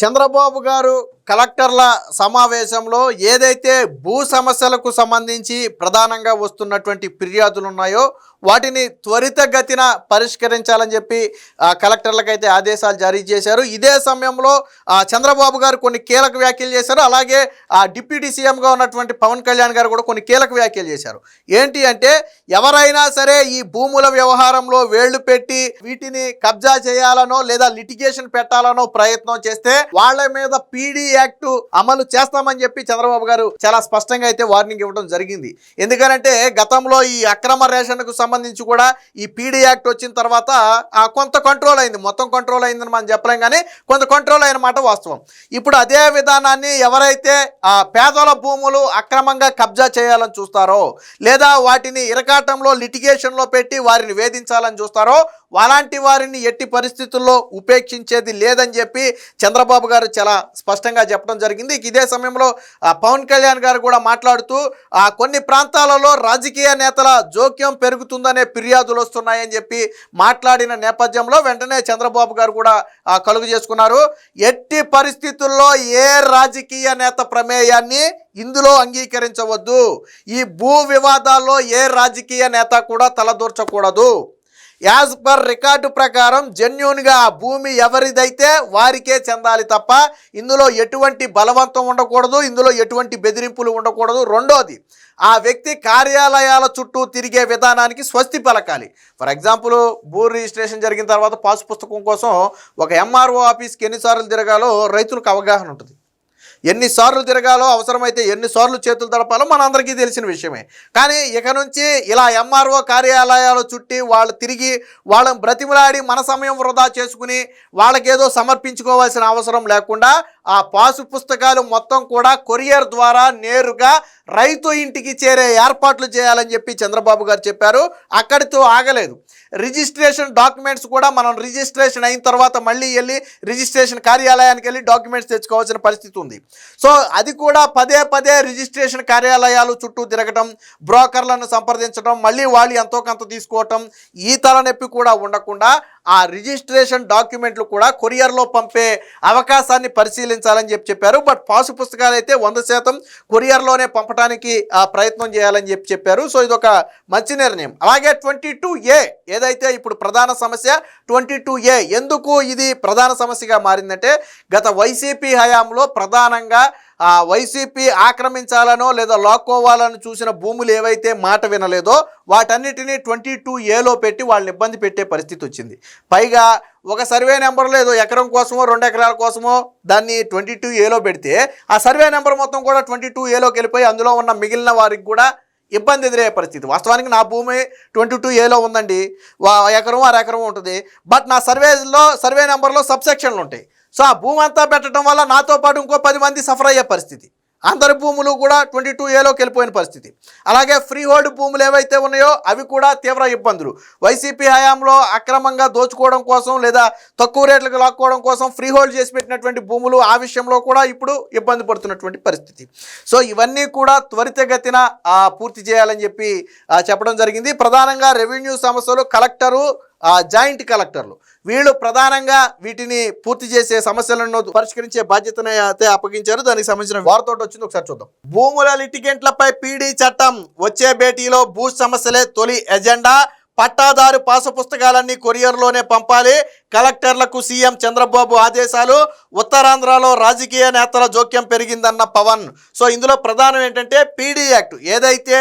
చంద్రబాబు గారు కలెక్టర్ల సమావేశంలో ఏదైతే భూ సమస్యలకు సంబంధించి ప్రధానంగా వస్తున్నటువంటి ఫిర్యాదులు ఉన్నాయో వాటిని త్వరితగతిన పరిష్కరించాలని చెప్పి కలెక్టర్లకైతే ఆదేశాలు జారీ చేశారు. ఇదే సమయంలో చంద్రబాబు గారు కొన్ని కీలక వ్యాఖ్యలు చేశారు. అలాగే ఆ డిప్యూటీ సీఎంగా ఉన్నటువంటి పవన్ కళ్యాణ్ గారు కూడా కొన్ని కీలక వ్యాఖ్యలు చేశారు. ఏంటి అంటే ఎవరైనా సరే ఈ భూముల వ్యవహారంలో వేళ్ళు పెట్టి వీటిని కబ్జా చేయాలనో లేదా లిటిగేషన్ పెట్టాలనో ప్రయత్నం చేస్తే వాళ్ళ మీద పీడీ యాక్ట్ అమలు చేస్తామని చెప్పి చంద్రబాబు గారు చాలా స్పష్టంగా అయితే వార్నింగ్ ఇవ్వడం జరిగింది. ఎందుకనంటే గతంలో ఈ అక్రమ రేషన్కు సంబంధించి సంబంధించి కూడా ఈ పీడీ యాక్ట్ వచ్చిన తర్వాత ఆ, కొంత కంట్రోల్ అయింది. మొత్తం కంట్రోల్ అయిందని మనం చెప్పలేం కానీ కొంత కంట్రోల్ అయిన మాట వాస్తవం. ఇప్పుడు అదే విధానాన్ని ఎవరైతే ఆ పేదల భూములు అక్రమంగా కబ్జా చేయాలని చూస్తారో లేదా వాటిని ఇరకాటంలో లిటిగేషన్లో పెట్టి వారిని వేధించాలని చూస్తారో అలాంటి వారిని ఎట్టి పరిస్థితుల్లో ఉపేక్షించేది లేదని చెప్పి చంద్రబాబు గారు చాలా స్పష్టంగా చెప్పడం జరిగింది. ఇదే సమయంలో ఆ, పవన్ కళ్యాణ్ గారు కూడా మాట్లాడుతూ కొన్ని ప్రాంతాలలో రాజకీయ నేతల జోక్యం పెరుగుతుందనే ఫిర్యాదులు వస్తున్నాయని చెప్పి మాట్లాడిన నేపథ్యంలో వెంటనే చంద్రబాబు గారు కూడా కలుగు చేసుకున్నారు. ఎట్టి పరిస్థితుల్లో ఏ రాజకీయ నేత ప్రమేయాన్ని ఇందులో అంగీకరించవద్దు. ఈ భూ వివాదాల్లో ఏ రాజకీయ నేత కూడా తలదూర్చకూడదు. యాజ్ పర్ రికార్డు ప్రకారం జెన్యున్గా భూమి ఎవరిదైతే వారికే చెందాలి తప్ప ఇందులో ఎటువంటి బలవంతం ఉండకూడదు ఇందులో ఎటువంటి బెదిరింపులు ఉండకూడదు. రెండోది ఆ వ్యక్తి కార్యాలయాల చుట్టూ తిరిగే విధానానికి స్వస్తి పలకాలి. ఫర్ ఎగ్జాంపుల్ భూ రిజిస్ట్రేషన్ జరిగిన తర్వాత పాసు పుస్తకం కోసం ఒక ఎంఆర్ఓ ఆఫీస్కి ఎన్నిసార్లు తిరగాలో రైతులకు అవగాహన ఉంటుంది. ఎన్నిసార్లు తిరగాలో అవసరమైతే ఎన్నిసార్లు చేతులు తడపాలో మనందరికీ తెలిసిన విషయమే. కానీ ఇక నుంచి ఇలా ఎంఆర్ఓ కార్యాలయాలు చుట్టి వాళ్ళు తిరిగి వాళ్ళని బ్రతిమలాడి మన సమయం వృధా చేసుకుని వాళ్ళకేదో సమర్పించుకోవాల్సిన అవసరం లేకుండా ఆ పాసు పుస్తకాలు మొత్తం కూడా కొరియర్ ద్వారా నేరుగా రైతు ఇంటికి చేరే ఏర్పాట్లు చేయాలని చెప్పి చంద్రబాబు గారు చెప్పారు. అక్కడితో ఆగలేదు. రిజిస్ట్రేషన్ డాక్యుమెంట్స్ కూడా మనం రిజిస్ట్రేషన్ అయిన తర్వాత మళ్ళీ వెళ్ళి రిజిస్ట్రేషన్ కార్యాలయానికి వెళ్ళి డాక్యుమెంట్స్ తెచ్చుకోవాల్సిన పరిస్థితి ఉంది. సో అది కూడా పదే పదే రిజిస్ట్రేషన్ కార్యాలయాలు చుట్టూ తిరగటం బ్రోకర్లను సంప్రదించడం మళ్ళీ వాళ్ళు ఎంతో కొంత తీసుకోవటం ఈ తలనొప్పి కూడా ఉండకుండా ఆ రిజిస్ట్రేషన్ డాక్యుమెంట్లు కూడా కొరియర్లో పంపే అవకాశాన్ని పరిశీలించాలని చెప్పి చెప్పారు. బట్ పాసు పుస్తకాలు అయితే వంద శాతం కొరియర్లోనే పంపడానికి ఆ ప్రయత్నం చేయాలని చెప్పి చెప్పారు. సో ఇది ఒక మంచి నిర్ణయం. అలాగే ట్వంటీ టూ ఏ ఏదైతే ఇప్పుడు ప్రధాన సమస్య ట్వంటీ టూ ఏ ఎందుకు ఇది ప్రధాన సమస్యగా మారిందంటే గత వైసీపీ హయాంలో ప్రధానంగా వైసీపీ ఆక్రమించాలనో లేదా లాక్కోవాలని చూసిన భూములు ఏవైతే మాట వినలేదో వాటన్నిటినీ ట్వంటీ టూ ఏలో పెట్టి వాళ్ళని ఇబ్బంది పెట్టే పరిస్థితి వచ్చింది. పైగా ఒక సర్వే నెంబర్లో ఏదో ఎకరం కోసమో రెండు ఎకరాల కోసమో దాన్ని ట్వంటీ టూ ఏలో పెడితే ఆ సర్వే నెంబర్ మొత్తం కూడా ట్వంటీ టూ ఏలోకి వెళ్ళిపోయి అందులో ఉన్న మిగిలిన వారికి కూడా ఇబ్బంది ఎదురయ్యే పరిస్థితి. వాస్తవానికి నా భూమి ట్వంటీ టూ ఏలో ఉందండి. వా ఎకరం అర ఎకరం ఉంటుంది. బట్ నా సర్వేలో సర్వే నెంబర్లో సబ్సెక్షన్లు ఉంటాయి. సో ఆ భూమి అంతా పెట్టడం వల్ల నాతో పాటు ఇంకో పది మంది సఫర్ అయ్యే పరిస్థితి. అందరి భూములు కూడా ట్వంటీ టూ ఏలోకి వెళ్ళిపోయిన పరిస్థితి. అలాగే ఫ్రీ హోల్డ్ భూములు ఏవైతే ఉన్నాయో అవి కూడా తీవ్ర ఇబ్బందులు. వైసీపీ హయాంలో అక్రమంగా దోచుకోవడం కోసం లేదా తక్కువ రేట్లకు లాక్కోవడం కోసం ఫ్రీ హోల్డ్ చేసి పెట్టినటువంటి భూములు ఆ విషయంలో కూడా ఇప్పుడు ఇబ్బంది పడుతున్నటువంటి పరిస్థితి. సో ఇవన్నీ కూడా త్వరితగతిన పూర్తి చేయాలని చెప్పి చెప్పడం జరిగింది. ప్రధానంగా రెవెన్యూ సమస్యలు కలెక్టరు జాయింట్ కలెక్టర్లు. వీళ్ళు ప్రధానంగా వీటిని పూర్తి చేసే సమస్యలను పరిష్కరించే బాధ్యతను అయితే అప్పగించారు. దానికి సంబంధించిన వారితో వచ్చింది. ఒకసారి చూద్దాం. భూముల లిటిగెంట్లపై పీడీ చట్టం వచ్చే భేటీలో భూ సమస్యలే తొలి ఎజెండా. పట్టాదారు పాస పుస్తకాలన్నీ కొరియర్లోనే పంపాలి. కలెక్టర్లకు సీఎం చంద్రబాబు ఆదేశాలు. ఉత్తరాంధ్రలో రాజకీయ నేతల జోక్యం పెరిగిందన్న పవన్. సో ఇందులో ప్రధానం ఏంటంటే పీడీ యాక్ట్. ఏదైతే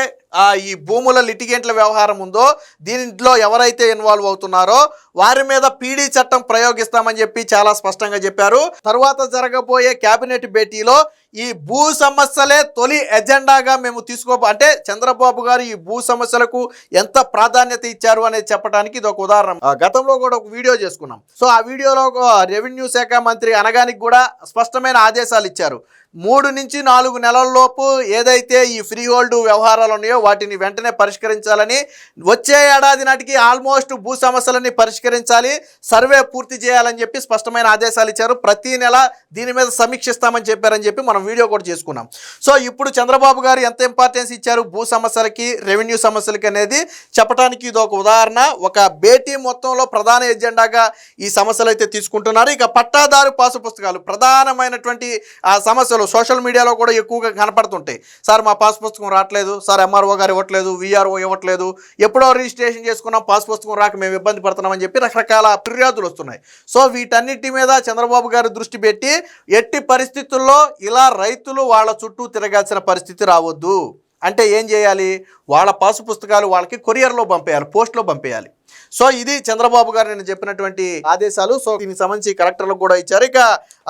ఈ భూముల లిటిగెంట్ల వ్యవహారం ఉందో దీంట్లో ఎవరైతే ఇన్వాల్వ్ అవుతున్నారో వారి మీద పీడీ చట్టం ప్రయోగిస్తామని చెప్పి చాలా స్పష్టంగా చెప్పారు. తర్వాత జరగబోయే కేబినెట్ భేటీలో ఈ భూ సమస్యలే తొలి ఎజెండాగా మేము తీసుకో అంటే చంద్రబాబు గారు ఈ భూ సమస్యలకు ఎంత ప్రాధాన్యత ఇచ్చారు అనేది చెప్పడానికి ఇది ఒక ఉదాహరణ. ఆ, గతంలో కూడా ఒక వీడియో చేసుకున్నాం. సో ఆ వీడియోలో రెవెన్యూ శాఖ మంత్రి అనగానికి కూడా స్పష్టమైన ఆదేశాలు ఇచ్చారు. మూడు నుంచి నాలుగు నెలల్లోపు ఏదైతే ఈ ఫ్రీ హోల్డ్ వ్యవహారాలు ఉన్నాయో వాటిని వెంటనే పరిష్కరించాలని వచ్చే ఏడాది నాటికి ఆల్మోస్ట్ భూ సమస్యలని పరిష్కరి పరిష్కరించాలి సర్వే పూర్తి చేయాలని చెప్పి స్పష్టమైన ఆదేశాలు ఇచ్చారు. ప్రతి నెల దీని మీద సమీక్షిస్తామని చెప్పారని చెప్పి మనం వీడియో కూడా చేసుకున్నాం. సో ఇప్పుడు చంద్రబాబు గారు ఎంత ఇంపార్టెన్స్ ఇచ్చారు? భూ సమస్యలకి రెవెన్యూ సమస్యలకి అనేది చెప్పడానికి ఇది ఒక ఉదాహరణ. ఒక భేటీ మొత్తంలో ప్రధాన ఎజెండాగా ఈ సమస్యలు అయితే తీసుకుంటున్నారు. ఇక పట్టాదారు పాసు పుస్తకాలు ప్రధానమైనటువంటి ఆ సమస్యలు సోషల్ మీడియాలో కూడా ఎక్కువగా కనపడుతుంటాయి. సార్ మా పాస్ పుస్తకం రావట్లేదు. సార్ ఎంఆర్ఓ గారు ఇవ్వట్లేదు విఆర్ఓ ఇవ్వట్లేదు. ఎప్పుడో రిజిస్ట్రేషన్ చేసుకున్నాం పాస్ పుస్తకం రాక మేము ఇబ్బంది పడుతున్నామని చెప్పి చెప్పి రకరకాల ఫిర్యాదులు వస్తున్నాయి. సో వీటన్నిటి మీద చంద్రబాబు గారు దృష్టి పెట్టి ఎట్టి పరిస్థితుల్లో ఇలా రైతులు వాళ్ళ చుట్టూ తిరగాల్సిన పరిస్థితి రావద్దు. అంటే ఏం చేయాలి? వాళ్ళ పాసు పుస్తకాలు వాళ్ళకి కొరియర్లో పంపేయాలి పోస్ట్లో పంపేయాలి. సో ఇది చంద్రబాబు గారు నేను చెప్పినటువంటి ఆదేశాలు. సో దీనికి సంబంధించి కలెక్టర్లకు కూడా ఇచ్చారు. ఇక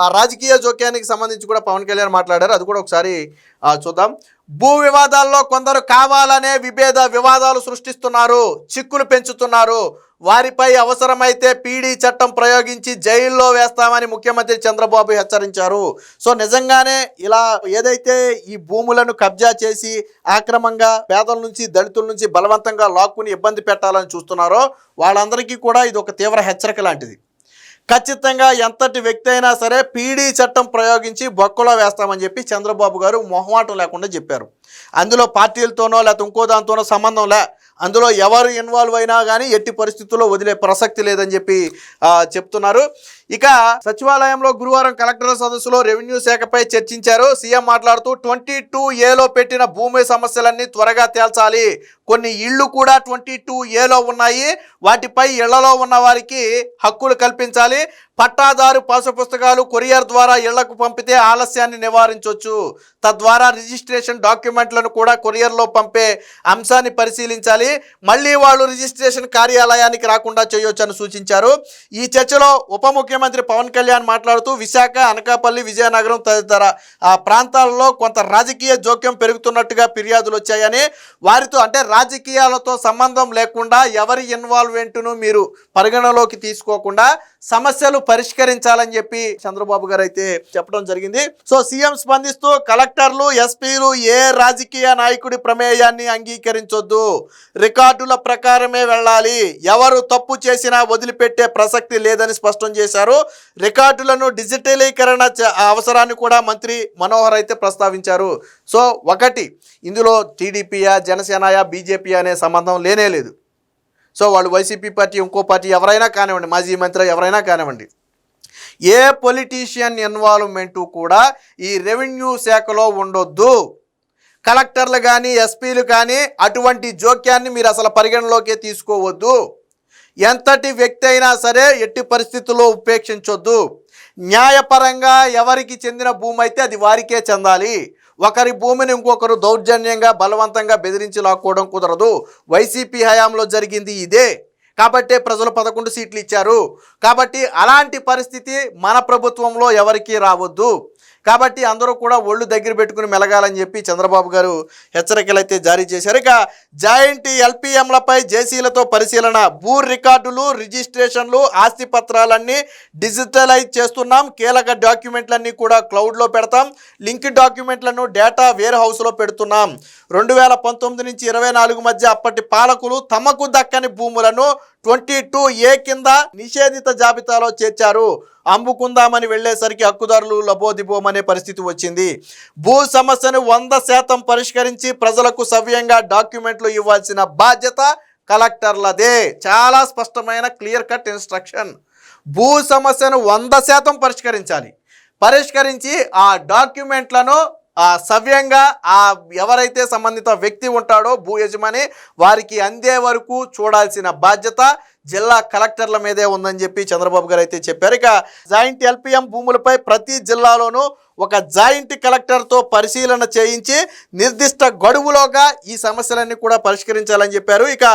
ఆ రాజకీయ జోక్యానికి సంబంధించి కూడా పవన్ కళ్యాణ్ మాట్లాడారు. అది కూడా ఒకసారి చూద్దాం. భూ వివాదాల్లో కొందరు కావాలనే విభేద వివాదాలు సృష్టిస్తున్నారు చిక్కులు పెంచుతున్నారు. వారిపై అవసరమైతే పీడీ చట్టం ప్రయోగించి జైల్లో వేస్తామని ముఖ్యమంత్రి చంద్రబాబు హెచ్చరించారు. సో నిజంగానే ఇలా ఏదైతే ఈ భూములను కబ్జా చేసి ఆక్రమంగా పేదల నుంచి దళితుల నుంచి బలవంతంగా లాక్కుని ఇబ్బంది పెట్టాలని చూస్తున్నారో వాళ్ళందరికీ కూడా ఇది ఒక తీవ్ర హెచ్చరిక లాంటిది. ఖచ్చితంగా ఎంతటి వ్యక్తి అయినా సరే పీడీ చట్టం ప్రయోగించి బొక్కలో వేస్తామని చెప్పి చంద్రబాబు గారు మొహమాటం లేకుండా చెప్పారు. అందులో పార్టీలతోనో లేకపోతే ఇంకో దాంతోనో సంబంధం లే అందులో ఎవరు ఇన్వాల్వ్ అయినా కానీ ఎట్టి పరిస్థితుల్లో వదిలే ప్రసక్తి లేదని చెప్పి చెప్తున్నారు. ఇక సచివాలయంలో గురువారం కలెక్టర్ల సదస్సులో రెవెన్యూ శాఖపై చర్చించారు. సీఎం మాట్లాడుతూ ట్వంటీ టూ ఏలో పెట్టిన భూమి సమస్యలన్నీ త్వరగా తేల్చాలి. కొన్ని ఇళ్ళు కూడా ట్వంటీ టూ ఏలో ఉన్నాయి. వాటిపై ఇళ్ళలో ఉన్న వారికి హక్కులు కల్పించాలి. పట్టాదారు పాసు పుస్తకాలు కొరియర్ ద్వారా ఇళ్ళకు పంపితే ఆలస్యాన్ని నివారించవచ్చు తద్వారా రిజిస్ట్రేషన్ డాక్యుమెంట్లను కూడా కొరియర్లో పంపే అంశాన్ని పరిశీలించాలి. మళ్ళీ వాళ్ళు రిజిస్ట్రేషన్ కార్యాలయానికి రాకుండా చేయొచ్చని సూచించారు. ఈ చర్చలో ఉప ముఖ్యమంత్రి పవన్ కళ్యాణ్ మాట్లాడుతూ విశాఖ అనకాపల్లి విజయనగరం తదితర ఆ ప్రాంతాల్లో కొంత రాజకీయ జోక్యం పెరుగుతున్నట్టుగా ఫిర్యాదులు వచ్చాయని వారితో అంటే రాజకీయాలతో సంబంధం లేకుండా ఎవరి ఇన్వాల్వ్మెంట్ను మీరు పరిగణలోకి తీసుకోకుండా సమస్యలు పరిష్కరించాలని చెప్పి చంద్రబాబు గారు అయితే చెప్పడం జరిగింది. సో సీఎం స్పందిస్తూ కలెక్టర్లు ఎస్పీలు ఏ రాజకీయ నాయకుడి ప్రమేయాన్ని అంగీకరించొద్దు. రికార్డుల ప్రకారమే వెళ్ళాలి. ఎవరు తప్పు చేసినా వదిలిపెట్టే ప్రసక్తి లేదని స్పష్టం చేశారు. రికార్డులను డిజిటలీకరణ చ- అవసరాన్ని కూడా మంత్రి మనోహర్ అయితే ప్రస్తావించారు. సో ఒకటి ఇందులో టీడీపీయా జనసేనయా బీజేపీ అనే సంబంధం లేనే లేదు. సో వాళ్ళు వైసీపీ పార్టీ ఇంకో పార్టీ ఎవరైనా కానివ్వండి మాజీ మంత్రి ఎవరైనా కానివ్వండి ఏ పొలిటీషియన్ ఇన్వాల్వ్మెంటు కూడా ఈ రెవెన్యూ శాఖలో ఉండొద్దు. కలెక్టర్లు కానీ ఎస్పీలు కానీ అటువంటి జోక్యాన్ని మీరు అసలు పరిగణలోకే తీసుకోవద్దు. ఎంతటి వ్యక్తి అయినా సరే ఎట్టి పరిస్థితుల్లో ఉపేక్షించొద్దు. న్యాయపరంగా ఎవరికి చెందిన భూమి అయితే అది వారికే చెందాలి. ఒకరి భూమిని ఇంకొకరు దౌర్జన్యంగా బలవంతంగా బెదిరించి లాక్కోవడం కుదరదు. వైసీపీ హయాంలో జరిగింది ఇదే. కాబట్టే ప్రజలు పదకొండు సీట్లు ఇచ్చారు. కాబట్టి అలాంటి పరిస్థితి మన ప్రభుత్వంలో ఎవరికీ రావద్దు. కాబట్టి అందరూ కూడా ఒళ్ళు దగ్గర పెట్టుకుని మెలగాలని చెప్పి చంద్రబాబు గారు హెచ్చరికలు అయితే జారీ చేశారు. ఇక జాయింట్ ఎల్పిఎంలపై జేసీలతో పరిశీలన భూ రికార్డులు రిజిస్ట్రేషన్లు ఆస్తి పత్రాలన్నీ డిజిటలైజ్ చేస్తున్నాం. కీలక డాక్యుమెంట్లన్నీ కూడా క్లౌడ్లో పెడతాం. లింక్ డాక్యుమెంట్లను డేటా వేర్ హౌస్లో పెడుతున్నాం. రెండు వేల పంతొమ్మిది నుంచి ఇరవై నాలుగు మధ్య అప్పటి పాలకులు తమకు దక్కని భూములను ట్వంటీ టూ ఏ కింద నిషేధిత జాబితాలో చేర్చారు. అమ్ముకుందామని వెళ్ళేసరికి హక్కుదారులు లబోదిబోమనే పరిస్థితి వచ్చింది. భూ సమస్యను వంద శాతం పరిష్కరించి ప్రజలకు సవ్యంగా డాక్యుమెంట్లు ఇవ్వాల్సిన బాధ్యత కలెక్టర్లదే. చాలా స్పష్టమైన క్లియర్ కట్ ఇన్స్ట్రక్షన్. భూ సమస్యను వంద శాతం పరిష్కరించాలి. పరిష్కరించి ఆ డాక్యుమెంట్లను సవ్యంగా ఆ ఎవరైతే సంబంధిత వ్యక్తి ఉంటాడో భూ యజమాని వారికి అందే వరకు చూడాల్సిన బాధ్యత జిల్లా కలెక్టర్ల మీదే ఉందని చెప్పి చంద్రబాబు గారు అయితే చెప్పారు. ఇక జాయింట్ ఎల్పిఎం భూములపై ప్రతి జిల్లాలోనూ ఒక జాయింట్ కలెక్టర్తో పరిశీలన చేయించి నిర్దిష్ట గడువులోగా ఈ సమస్యలన్నీ కూడా పరిష్కరించాలని చెప్పారు. ఇక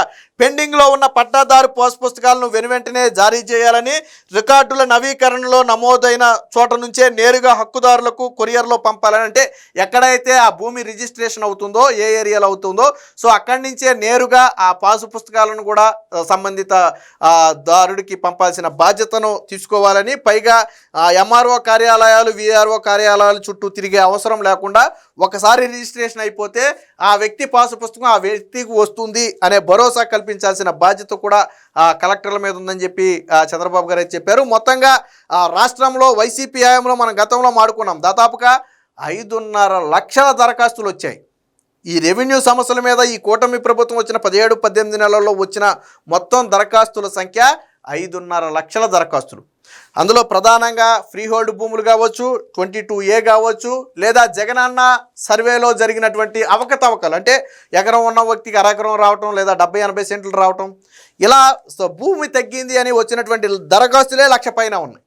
పెండింగ్లో ఉన్న పట్టాదారు పోస్ పుస్తకాలను వెనువెంటనే జారీ చేయాలని రికార్డుల నవీకరణలో నమోదైన చోట నుంచే నేరుగా హక్కుదారులకు కొరియర్లో పంపాలని అంటే ఎక్కడైతే ఆ భూమి రిజిస్ట్రేషన్ అవుతుందో ఏ ఏరియాలో అవుతుందో సో అక్కడి నుంచే నేరుగా ఆ పాసు పుస్తకాలను కూడా సంబంధిత దారుడికి పంపాల్సిన బాధ్యతను తీసుకోవాలని పైగా ఎంఆర్ఓ కార్యాలయాలు విఆర్ఓ కార్యాలయాలు కార్యాలయాల చుట్టూ తిరిగే అవసరం లేకుండా ఒకసారి రిజిస్ట్రేషన్ అయిపోతే ఆ వ్యక్తి పాసు పుస్తకం ఆ వ్యక్తికి వస్తుంది అనే భరోసా కల్పించాల్సిన బాధ్యత కూడా ఆ కలెక్టర్ల మీద ఉందని చెప్పి చంద్రబాబు గారు చెప్పారు. మొత్తంగా ఆ, రాష్ట్రంలో వైసీపీ హయాంలో మనం గతంలో మాడుకున్నాం. దాదాపుగా ఐదున్నర లక్షల దరఖాస్తులు వచ్చాయి. ఈ రెవెన్యూ సమస్యల మీద ఈ కూటమి ప్రభుత్వం వచ్చిన పదిహేడు పద్దెనిమిది నెలల్లో వచ్చిన మొత్తం దరఖాస్తుల సంఖ్య ఐదున్నర లక్షల దరఖాస్తులు. అందులో ప్రధానంగా ఫ్రీ హోల్డ్ భూములు కావచ్చు ట్వంటీ టూ ఏ కావచ్చు లేదా జగనన్న సర్వేలో జరిగినటువంటి అవకతవకలు అంటే ఎకరం ఉన్న వ్యక్తికి అరెకరం రావటం లేదా డెబ్బై ఎనభై సెంట్లు రావటం ఇలా సో భూమి తగ్గింది అని వచ్చినటువంటి దరఖాస్తులే లక్ష పైన ఉన్నాయి.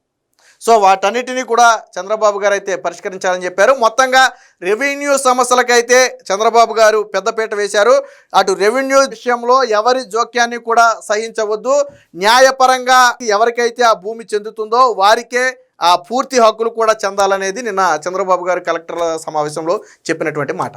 సో వాటన్నిటినీ కూడా చంద్రబాబు గారు అయితే పరిష్కరించాలని చెప్పారు. మొత్తంగా రెవెన్యూ సమస్యలకైతే చంద్రబాబు గారు పెద్దపీట వేశారు. అటు రెవెన్యూ విషయంలో ఎవరి జోక్యాన్ని కూడా సహించవద్దు. న్యాయపరంగా ఎవరికైతే ఆ భూమి చెందుతుందో వారికే ఆ పూర్తి హక్కులు కూడా చెందాలనేది నిన్న చంద్రబాబు గారు కలెక్టర్ల సమావేశంలో చెప్పినటువంటి మాట.